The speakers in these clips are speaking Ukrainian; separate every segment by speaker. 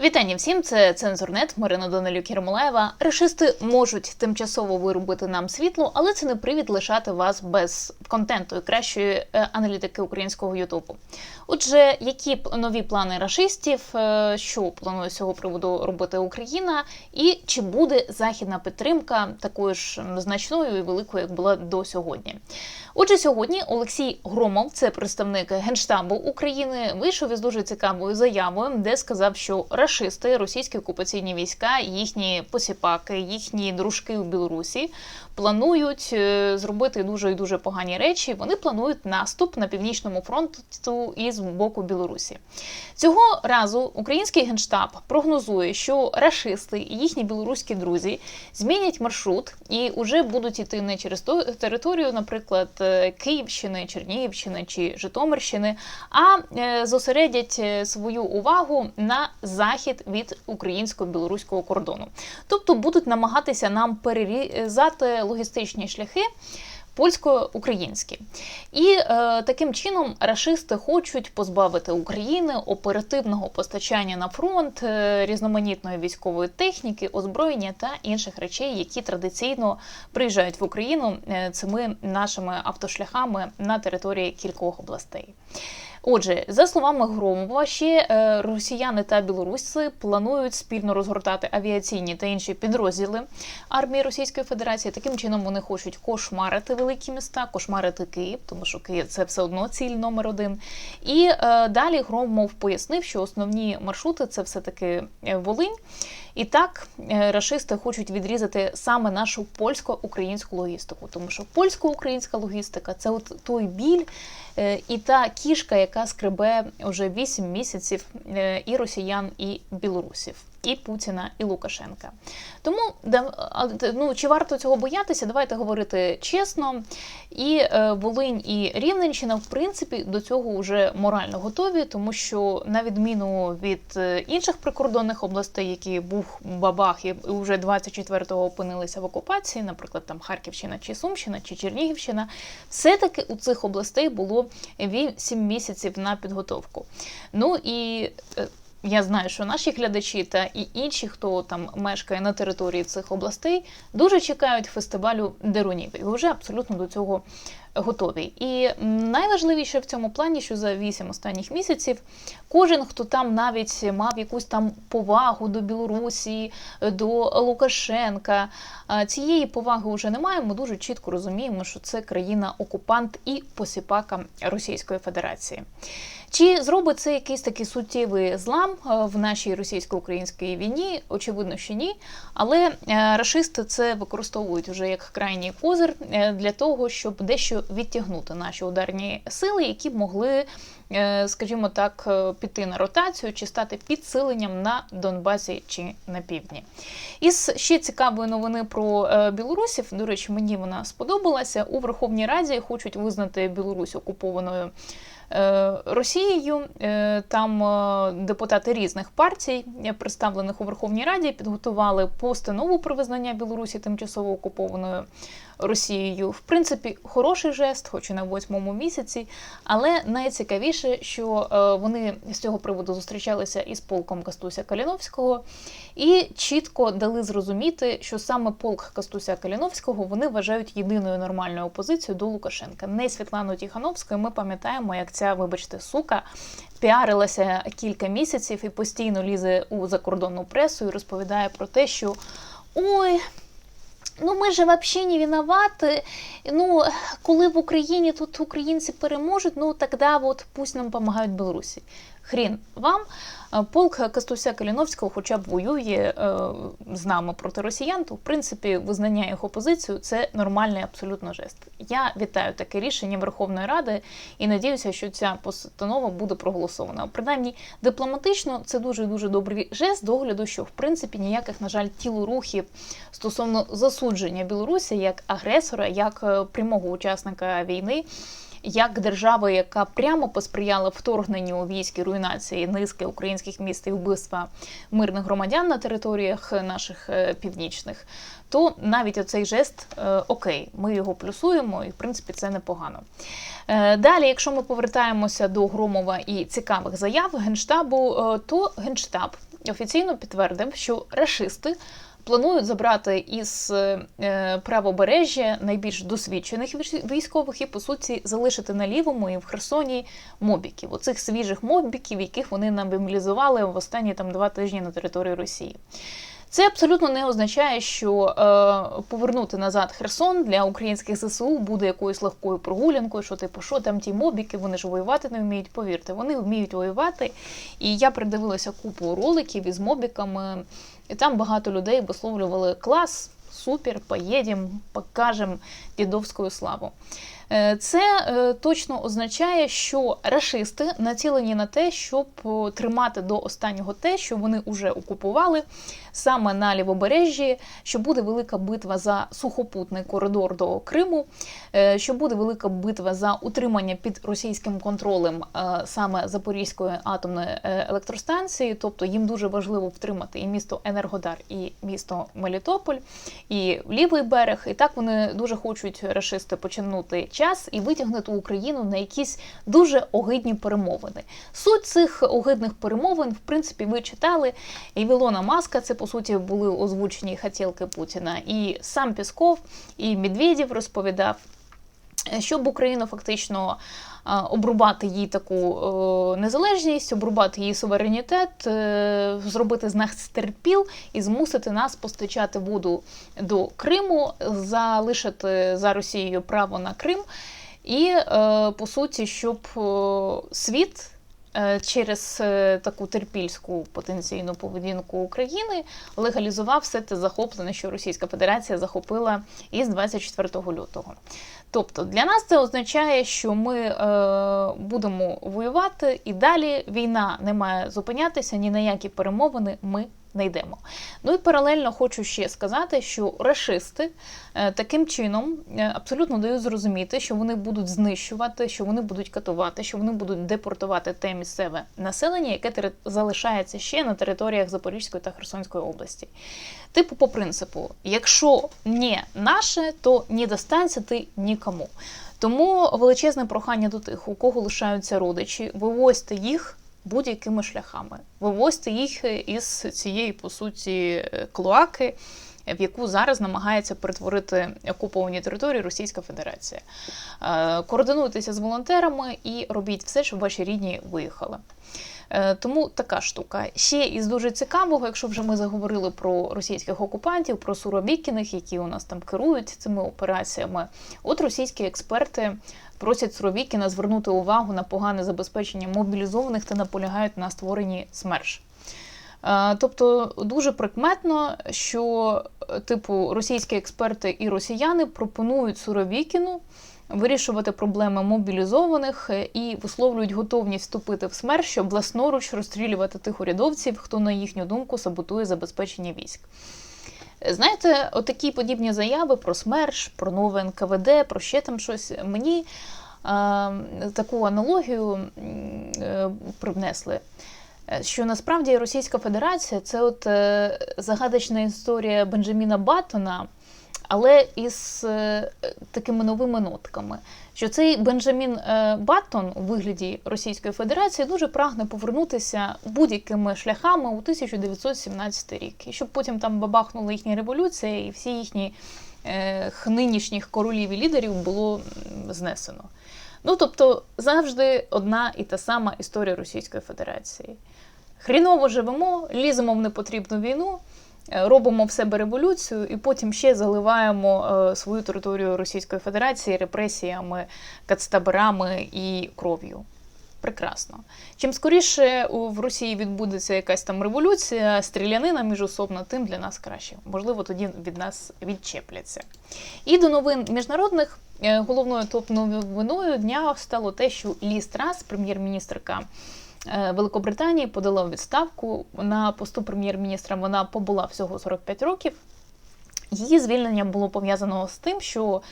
Speaker 1: Вітання всім, це цензурнет Марина Данилюк Єрмолаєва. Решисти можуть тимчасово виробити нам світло, але це не привід лишати вас без контенту і кращої е, аналітики українського Ютубу. Отже, які нові плани рашистів, е, що планує з цього приводу робити Україна, і чи буде західна підтримка такою ж значною і великою, як була до сьогодні? Отже, сьогодні Олексій Громов, це представник генштабу України, вийшов із дуже цікавою заявою, де сказав, що рашисти, російські окупаційні війська, їхні посіпаки, їхні дружки у Білорусі планують е, зробити дуже і дуже погані речі. Вони планують наступ на північному фронту із боку Білорусі. Цього разу український генштаб прогнозує, що рашисти і їхні білоруські друзі змінять маршрут і вже будуть іти не через ту територію, наприклад, е, Київщини, Чернігівщини чи Житомирщини, а е, зосередять свою увагу на захід від українсько-білоруського кордону. Тобто будуть намагатися нам перерізати логістичні шляхи польсько-українські. І е, таким чином рашисти хочуть позбавити України оперативного постачання на фронт е, різноманітної військової техніки, озброєння та інших речей, які традиційно приїжджають в Україну е, цими нашими автошляхами на території кількох областей. Отже, за словами Громова, ще е, росіяни та білоруси планують спільно розгортати авіаційні та інші підрозділи армії Російської Федерації. Таким чином вони хочуть кошмарити великі міста, кошмарити Київ, тому що Київ це все одно ціль номер один. І е, далі Громов пояснив, що основні маршрути це все таки Волинь. І так е, рашисти хочуть відрізати саме нашу польсько-українську логістику, тому що польсько-українська логістика це от той біль е, і та кішка, яка скребе вже 8 місяців е, і росіян, і білорусів. І Путіна, і Лукашенка. Тому ну, чи варто цього боятися? Давайте говорити чесно. І е, Волинь і Рівненщина, в принципі, до цього вже морально готові, тому що на відміну від е, інших прикордонних областей, які був бабах і вже 24-го опинилися в окупації, наприклад, там Харківщина чи Сумщина чи Чернігівщина, все-таки у цих областей було 8 місяців на підготовку. Ну і е, я знаю, що наші глядачі та і інші, хто там мешкає на території цих областей, дуже чекають фестивалю Дерунів і вже абсолютно до цього готові. І найважливіше в цьому плані, що за вісім останніх місяців кожен, хто там навіть мав якусь там повагу до Білорусі, до Лукашенка, цієї поваги вже немає. Ми дуже чітко розуміємо, що це країна-окупант і посіпака Російської Федерації. Чи зробить це якийсь такий суттєвий злам е, в нашій російсько-українській війні? Очевидно, що ні. Але е, рашисти це використовують вже як крайній козир е, для того, щоб дещо відтягнути наші ударні сили, які б могли, скажімо так, е, піти на ротацію чи стати підсиленням на Донбасі чи на півдні. Із ще цікавої новини про е, білорусів. До речі, мені вона сподобалася. У Верховній Раді хочуть визнати Білорусь окупованою. Е, Росією. Е, Там е, депутати різних партій, е, представлених у Верховній Раді, підготували постанову про визнання Білорусі тимчасово окупованою Росією. В принципі, хороший жест, хоч і на восьмому місяці. Але найцікавіше, що е, вони з цього приводу зустрічалися із полком Кастуся Каліновського і чітко дали зрозуміти, що саме полк Кастуся Каліновського вони вважають єдиною нормальною опозицією до Лукашенка. Не Світлану Тіхановську. Ми пам'ятаємо, як ця, вибачте, сука піарилася кілька місяців і постійно лізе у закордонну пресу і розповідає про те, що ой. Ну, ми же взагалі не виноваты. Ну, коли в Україні тут українці переможуть, ну тоді от пусть нам допомагають Білорусі. Хрін вам. Е, Полк Кастуся Каліновського хоча б воює е, з нами проти росіян, то в принципі визнання їх опозицію це нормальний абсолютно жест. Я вітаю таке рішення Верховної Ради і надіюся, що ця постанова буде проголосована. Принаймні, дипломатично це дуже дуже добрий жест до огляду, що в принципі ніяких, на жаль, тілорухів стосовно засудження Білорусі як агресора, як е, прямого учасника війни. Як держава, яка прямо посприяла вторгненню військ і руйнації низки українських міст і вбивства мирних громадян на територіях наших е, північних, то навіть оцей жест е, окей, ми його плюсуємо, і в принципі це непогано. Е, Далі, якщо ми повертаємося до Громова і цікавих заяв Генштабу, то Генштаб офіційно підтвердив, що рашисти планують забрати із е, правобережжя найбільш досвідчених військових і по суті залишити на лівому і в Херсоні мобіків. Оцих свіжих мобіків, яких вони намобілізували в останні там два тижні на території Росії. Це абсолютно не означає, що е, повернути назад Херсон для українських ЗСУ буде якоюсь легкою прогулянкою, що типу, що там ті мобіки, вони ж воювати не вміють. Повірте, вони вміють воювати. І я придивилася купу роликів із мобіками, і там багато людей висловлювали клас, супер, поїдем, покажемо дідовську славу. Е, це е, точно означає, що рашисти націлені на те, щоб тримати до останнього те, що вони вже окупували саме на лівобережжі, що буде велика битва за сухопутний коридор до Криму, е, що буде велика битва за утримання під російським контролем саме Запорізької атомної електростанції. Тобто їм дуже важливо втримати і місто Енергодар, і місто Мелітополь, і лівий берег. І так вони дуже хочуть рашисти починути час і витягнути Україну на якісь дуже огидні перемовини. Суть цих огидних перемовин, в принципі, ви читали. І Вілона Маска, це по суті були озвучені хотілки Путіна. І сам Пісков, і Медведєв розповідав. Щоб Україну фактично обрубати їй таку незалежність, обрубати її суверенітет, е, зробити з нас терпіл і змусити нас постачати воду до Криму, залишити за Росією право на Крим, і е, по суті, щоб світ. Е, через таку терпільську потенційну поведінку України легалізував все те захоплене, що Російська Федерація захопила із 24 лютого. Тобто для нас це означає, що ми е, будемо воювати, і далі війна не має зупинятися ні на які перемовини ми не йдемо. Ну і паралельно хочу ще сказати, що рашисти е, таким чином е, абсолютно дають зрозуміти, що вони будуть знищувати, що вони будуть катувати, що вони будуть депортувати те місцеве населення, яке залишається ще на територіях Запорізької та Херсонської області. Типу, по принципу, якщо не наше, то не достанься ти нікому. Тому величезне прохання до тих, у кого лишаються родичі, вивозьте їх будь-якими шляхами. Вивозьте їх із цієї, по суті, клоаки, в яку зараз намагається перетворити окуповані території Російська Федерація. Е, координуйтеся з волонтерами і робіть все, щоб ваші рідні виїхали. Е, тому така штука. Ще із дуже цікавого, якщо вже ми заговорили про російських окупантів, про суровікіних, які у нас там керують цими операціями. От російські експерти просять Суровікіна звернути увагу на погане забезпечення мобілізованих та наполягають на створенні СМЕРШ. Е, тобто дуже прикметно, що типу російські експерти і росіяни пропонують Суровікіну вирішувати проблеми мобілізованих і висловлюють готовність вступити в смерть, щоб власноруч розстрілювати тих урядовців, хто на їхню думку саботує забезпечення військ. Знаєте, отакі подібні заяви про СМЕРШ, про нове НКВД, про ще там щось. Мені а, таку аналогію е, привнесли. Що насправді Російська Федерація це от е, загадочна історія Бенджаміна Баттона, але із е, такими новими нотками. Що цей Бенджамін е, Баттон у вигляді Російської Федерації дуже прагне повернутися будь-якими шляхами у 1917 рік, і щоб потім там бабахнула їхня революція, і всі їхні е, нинішніх королів і лідерів було знесено. Ну тобто завжди одна і та сама історія Російської Федерації. Хріново живемо, ліземо в непотрібну війну. Е, робимо в себе революцію і потім ще заливаємо е, свою територію Російської Федерації репресіями, кацтаборами і кров'ю. Прекрасно. Чим скоріше в Росії відбудеться якась там революція, стрілянина міжособна, тим для нас краще. Можливо, тоді від нас відчепляться. І до новин міжнародних е, головною топ-новиною дня стало те, що Лі Страс, прем'єр-міністрка Е, Великобританії подала відставку на посту прем'єр-міністра. Вона побула всього 45 років. Її звільнення було пов'язано з тим, що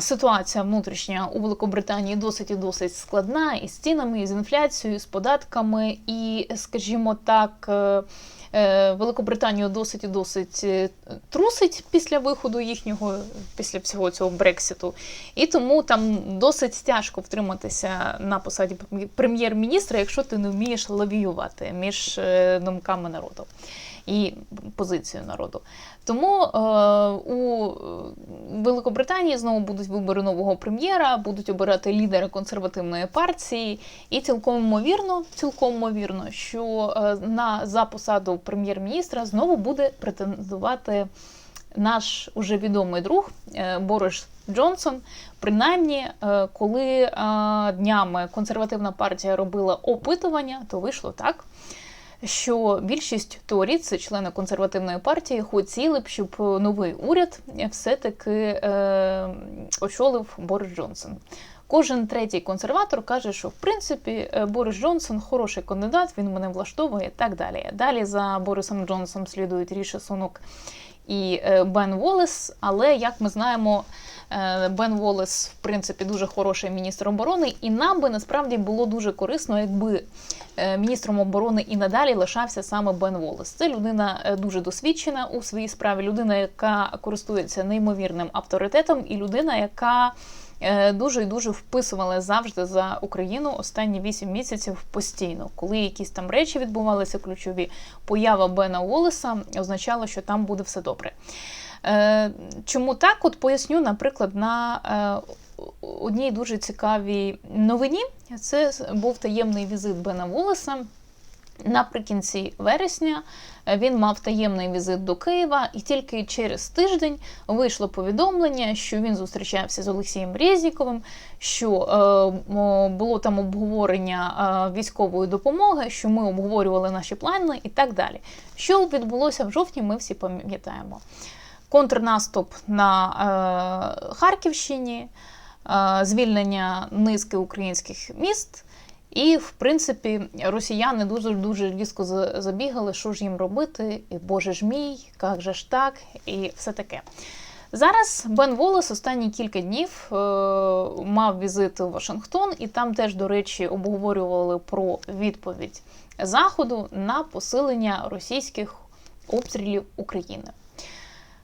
Speaker 1: Ситуація внутрішня у Великобританії досить і досить складна і з цінами, і з інфляцією, і з податками, і, скажімо так, е, е, Великобританію досить і досить е, трусить після виходу їхнього, після всього цього Брексіту. І тому там досить тяжко втриматися на посаді прем'єр-міністра, якщо ти не вмієш лавіювати між думками народу і позицією народу. Тому е, у Великобританії знову будуть вибори нового прем'єра, будуть обирати лідери консервативної партії, і цілком ймовірно, цілком ймовірно, що е, на за посаду прем'єр-міністра знову буде претендувати наш уже відомий друг е, Борис Джонсон. Принаймні, е, коли днями консервативна партія робила опитування, то вийшло так що більшість теорій, члени консервативної партії, хотіли б, щоб новий уряд все-таки е, очолив Борис Джонсон. Кожен третій консерватор каже, що в принципі е, Борис Джонсон хороший кандидат, він мене влаштовує і так далі. Далі за Борисом Джонсом слідують Ріша Сунок і е, Бен Волес. Але як ми знаємо, Е, Бен Волес, в принципі, дуже хороший міністр оборони, і нам би насправді було дуже корисно, якби е, міністром оборони і надалі лишався саме Бен Волес. Це людина е, дуже досвідчена у своїй справі, людина, яка користується неймовірним авторитетом, і людина, яка Дуже і дуже вписувала завжди за Україну останні вісім місяців постійно, коли якісь там речі відбувалися ключові. Поява Бена Волеса означала, що там буде все добре. Е, чому так? От поясню, наприклад, на е, одній дуже цікавій новині. Це був таємний візит Бена Волеса. Наприкінці вересня е, він мав таємний візит до Києва, і тільки через тиждень вийшло повідомлення, що він зустрічався з Олексієм Резніковим, що е, було там обговорення е, військової допомоги, що ми обговорювали наші плани і так далі. Що відбулося в жовтні, ми всі пам'ятаємо контрнаступ на е, Харківщині, звільнення низки українських міст. І, в принципі, росіяни дуже дуже різко забігали, що ж їм робити, і Боже ж мій, як же ж так, і все таке. Зараз Бен Волес останні кілька днів е, мав візит у Вашингтон, і там теж, до речі, обговорювали про відповідь Заходу на посилення російських обстрілів України.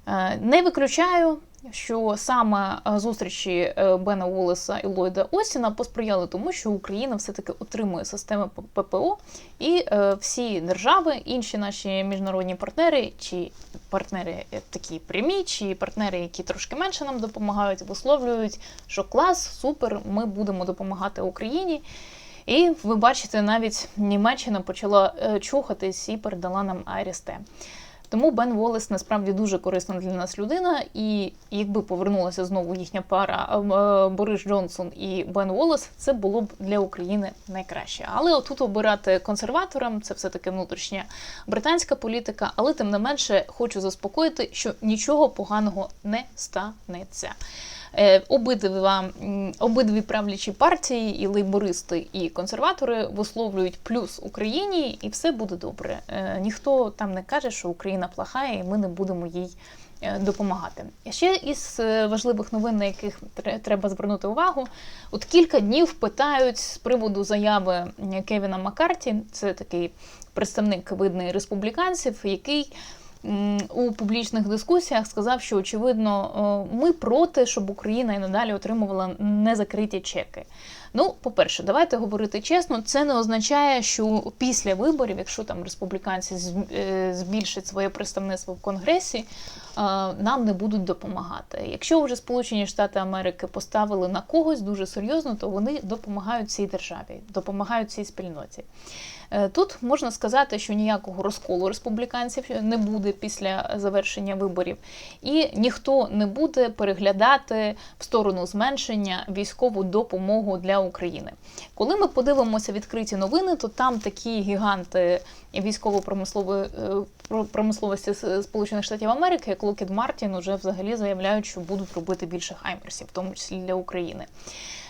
Speaker 1: Е, не виключаю, що саме е, зустрічі е, Бена Уоллеса і Ллойда Осіна посприяли тому, що Україна все-таки отримує системи ППО, і всі держави, інші наші міжнародні партнери, чи партнери такі прямі, чи партнери, які трошки менше нам допомагають, висловлюють, що клас, супер, ми будемо допомагати Україні. І ви бачите, навіть Німеччина почала чухатись і передала нам Айрісте. Тому Бен Волес насправді дуже корисна для нас людина, і якби повернулася знову їхня пара е, Борис Джонсон і Бен Волес, це було б для України найкраще. Але отут обирати консерваторам це все таки внутрішня британська політика. Але тим не менше хочу заспокоїти, що нічого поганого не станеться. Е, обидва обидві правлячі партії, і лейбористи, і консерватори висловлюють плюс Україні, і все буде добре. Е, ніхто там не каже, що Україна плохая, і ми не будемо їй. Е, допомагати ще із важливих новин, на яких треба звернути увагу, от кілька днів питають з приводу заяви Кевіна Маккарті, це такий представник видний республіканців, який у публічних дискусіях сказав, що очевидно ми проти, щоб Україна і надалі отримувала незакриті чеки. Ну, по-перше, давайте говорити чесно, це не означає, що після виборів, якщо там республіканці е, збільшать своє представництво в Конгресі, нам не будуть допомагати. Якщо вже Сполучені Штати Америки поставили на когось дуже серйозно, то вони допомагають цій державі, допомагають цій спільноті. Е, тут можна сказати, що ніякого розколу республіканців не буде після завершення виборів, і ніхто не буде переглядати в сторону зменшення військову допомогу для України. Коли ми подивимося відкриті новини, то там такі гіганти військово-промислової е, промисловості Сполучених Штатів Америки, як Локід Мартін, уже взагалі заявляють, що будуть робити більше хаймерсів, в тому числі для України.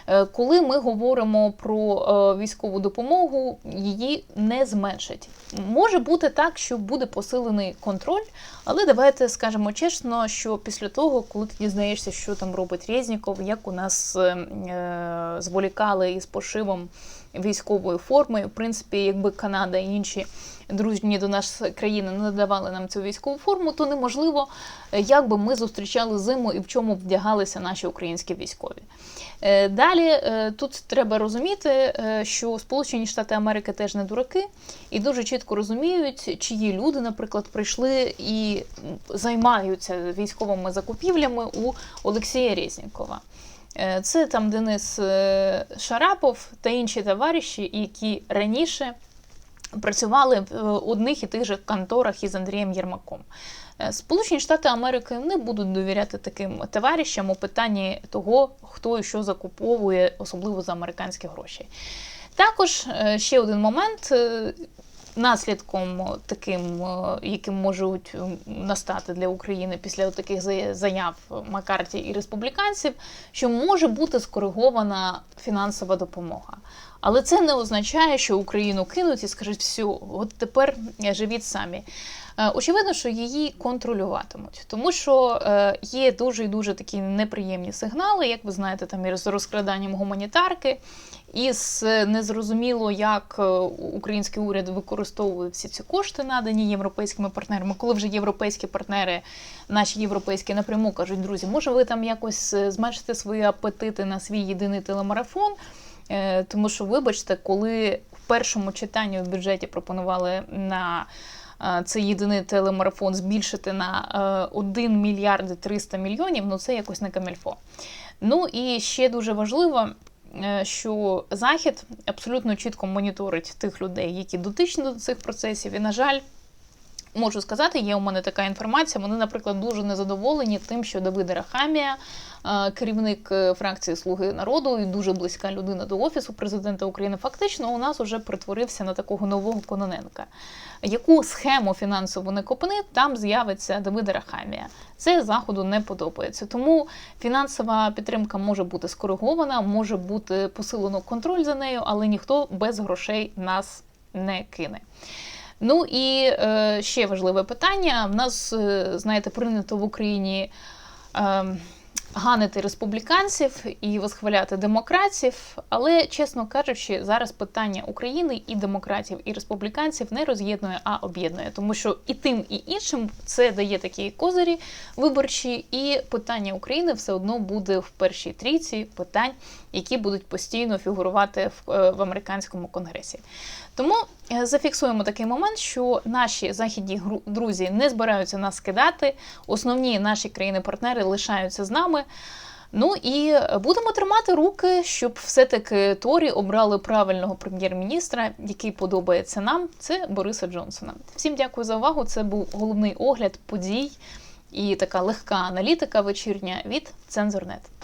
Speaker 1: Е, Коли ми говоримо про е, військову допомогу, її не зменшать. Може бути так, що буде посилений контроль, але давайте скажемо чесно, що після того, коли ти дізнаєшся, що там робить Резніков, як у нас е, е, зволікали із пошивом військової форми, в принципі, якби Канада і інші дружні до нас країни не надавали нам цю військову форму, то неможливо, як би ми зустрічали зиму і в чому вдягалися наші українські військові. Е, Далі е, тут треба розуміти, е, що Сполучені Штати Америки теж не дураки і дуже чітко розуміють, чиї люди, наприклад, прийшли і займаються військовими закупівлями у Олексія Резнікова. Е, Це там Денис е, Шарапов та інші товариші, які раніше працювали в е, одних і тих же конторах із Андрієм Єрмаком. Сполучені Штати Америки не будуть довіряти таким товаришам у питанні того, хто і що закуповує, особливо за американські гроші. Також ще один момент. Е, Наслідком таким, е, яким можуть настати для України після таких заяв Маккарті і республіканців, що може бути скоригована фінансова допомога. Але це не означає, що Україну кинуть і скажуть, все, от тепер живіть самі. Е, Очевидно, що її контролюватимуть, тому що е, є дуже і дуже такі неприємні сигнали, як ви знаєте, там із розкраданням гуманітарки, і незрозуміло, як е, український уряд використовує всі ці кошти, надані європейськими партнерами. Коли вже європейські партнери, наші європейські напряму кажуть, друзі, може ви там якось зменшите свої апетити на свій єдиний телемарафон. Е, Тому що, вибачте, коли в першому читанні в бюджеті пропонували на е, цей єдиний телемарафон збільшити на е, 1 мільярд і 300 мільйонів, ну це якось не камельфо. Ну і ще дуже важливо, е, що Захід абсолютно чітко моніторить тих людей, які дотичні до цих процесів. І, на жаль, можу сказати, є у мене така інформація. Вони, наприклад, дуже незадоволені тим, що Давид Рахамія, е, керівник е, фракції Слуги народу і дуже близька людина до офісу президента України, фактично у нас вже притворився на такого нового Кононенка. Яку схему фінансову не копни, там з'явиться Давид Рахамія. Це заходу не подобається. Тому фінансова підтримка може бути скоригована, може бути посилено контроль за нею, але ніхто без грошей нас не кине. Ну і е, ще важливе питання. В нас, е, знаєте, прийнято в Україні е, ганити республіканців і восхваляти демократів. Але, чесно кажучи, зараз питання України і демократів, і республіканців не роз'єднує, а об'єднує. Тому що і тим, і іншим це дає такі козирі виборчі, і питання України все одно буде в першій трійці питань, які будуть постійно фігурувати в, е, в американському конгресі. Тому зафіксуємо такий момент, що наші західні друзі не збираються нас кидати. Основні наші країни-партнери лишаються з нами. Ну і е, будемо тримати руки, щоб все-таки Торі обрали правильного прем'єр-міністра, який подобається нам. Це Бориса Джонсона. Всім дякую за увагу. Це був головний огляд подій і така легка аналітика вечірня від Цензорнет.